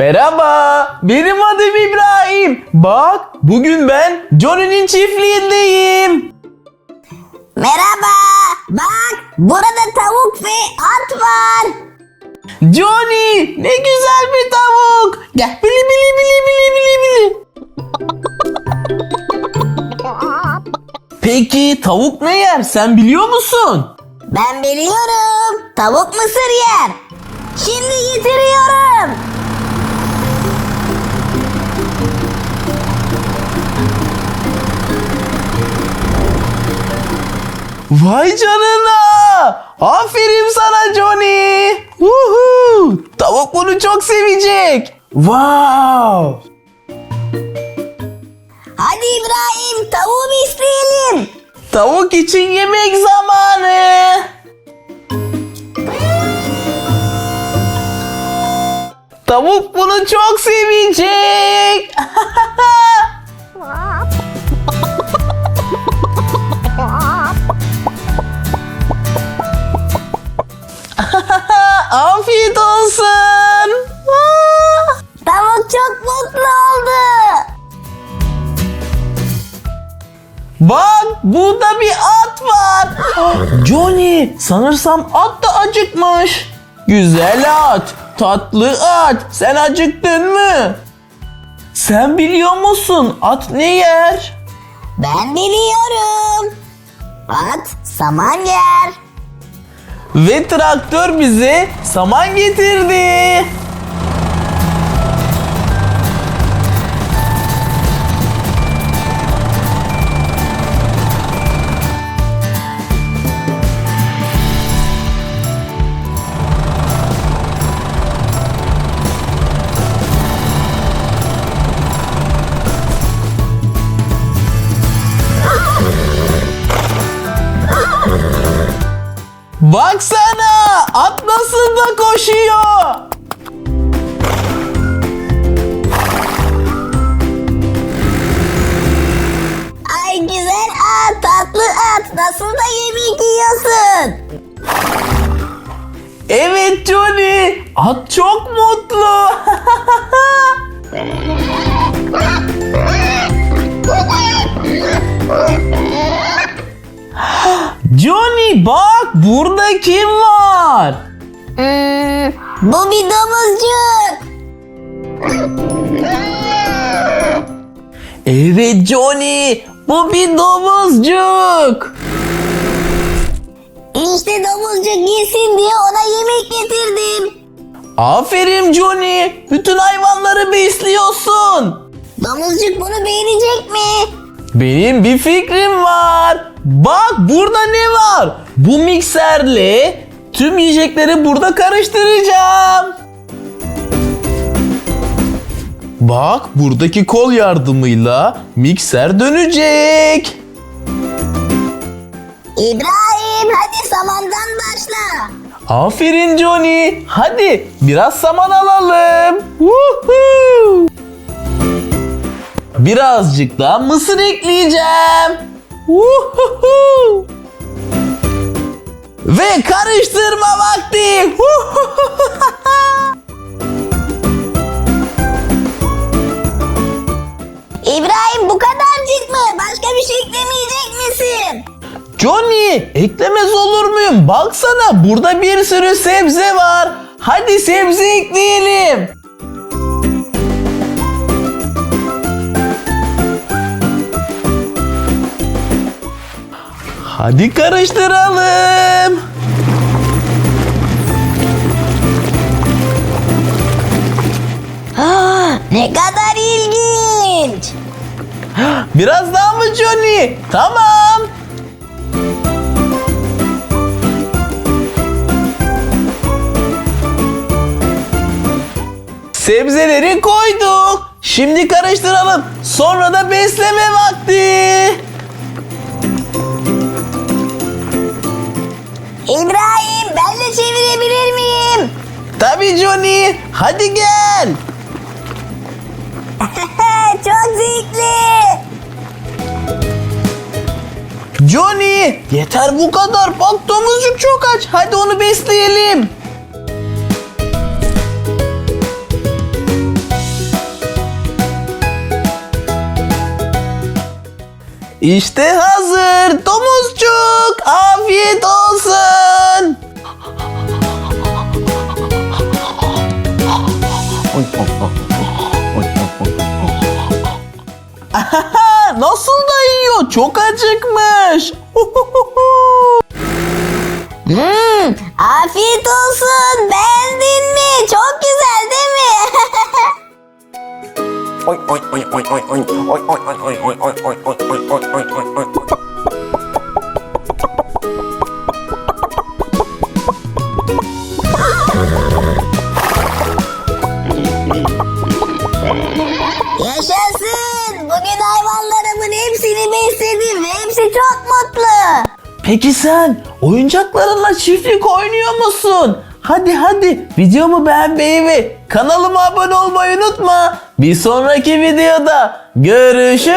Merhaba, benim adım İbrahim. Bak, bugün ben Johnny'nin çiftliğindeyim. Merhaba. Bak burada tavuk ve at var. Johnny, ne güzel bir tavuk. Gel, bili bili bili bili bili bili. Peki tavuk ne yer? Sen biliyor musun? Ben biliyorum. Tavuk mısır yer. Şimdi getiriyorum. Vay canına! Aferin sana Johnny! Woohoo! Tavuk bunu çok sevecek. Wow! Hadi İbrahim tavuğu isteyelim. Tavuk için yemek zamanı. Tavuk bunu çok sevecek. Afiyet olsun. Ah! Tavuk çok mutlu oldu. Bak burada bir at var. Johnny sanırsam at da acıkmış. Güzel at, tatlı at. Sen acıktın mı? Sen biliyor musun at ne yer? Ben biliyorum. At saman yer. Ve traktör bize saman getirdi. Baksana at nasıl da koşuyor. Ay güzel at tatlı at nasıl da yemek yiyorsun. Evet Johnny at çok mutlu. Johnny bak burada kim var? Hmm, bir domuzcuk. Evet Johnny bu bir domuzcuk. İşte domuzcuk yesin diye ona yemek getirdim. Aferin Johnny bütün hayvanları besliyorsun. Domuzcuk bunu beğenecek mi? Benim bir fikrim var. Bak burada ne var? Bu mikserle tüm yiyecekleri burada karıştıracağım. Bak buradaki kol yardımıyla mikser dönecek. İbrahim hadi samandan başla. Aferin Johnny. Hadi biraz saman alalım. Woohoo! Birazcık daha mısır ekleyeceğim. Woohoo! Ve karıştırma vakti. İbrahim bu kadarcık mı? Başka bir şey eklemeyecek misin? Johnny eklemez olur muyum? Baksana burada bir sürü sebze var. Hadi sebze ekleyelim. Hadi karıştıralım. Aa, ne kadar ilginç. Biraz daha mı Johnny? Tamam. Sebzeleri koyduk. Şimdi karıştıralım. Sonra da besleme vakti. çevirebilir miyim? Tabii Johnny. Hadi gel. Çok zevkli. Johnny yeter bu kadar. Bak domuzcuk çok aç. Hadi onu besleyelim. İşte hazır domuzcuk. Afiyet Nasıl da yiyor? Çok acıkmış. Hmm, afiyet olsun. Beğendin mi? Çok güzel değil mi? Oy oy oy oy oy oy oy oy oy oy oy oy oy oy oy oy Peki sen oyuncaklarınla çiftlik oynuyor musun? Hadi hadi videomu beğenmeyi ve kanalıma abone olmayı unutma. Bir sonraki videoda görüşürüz.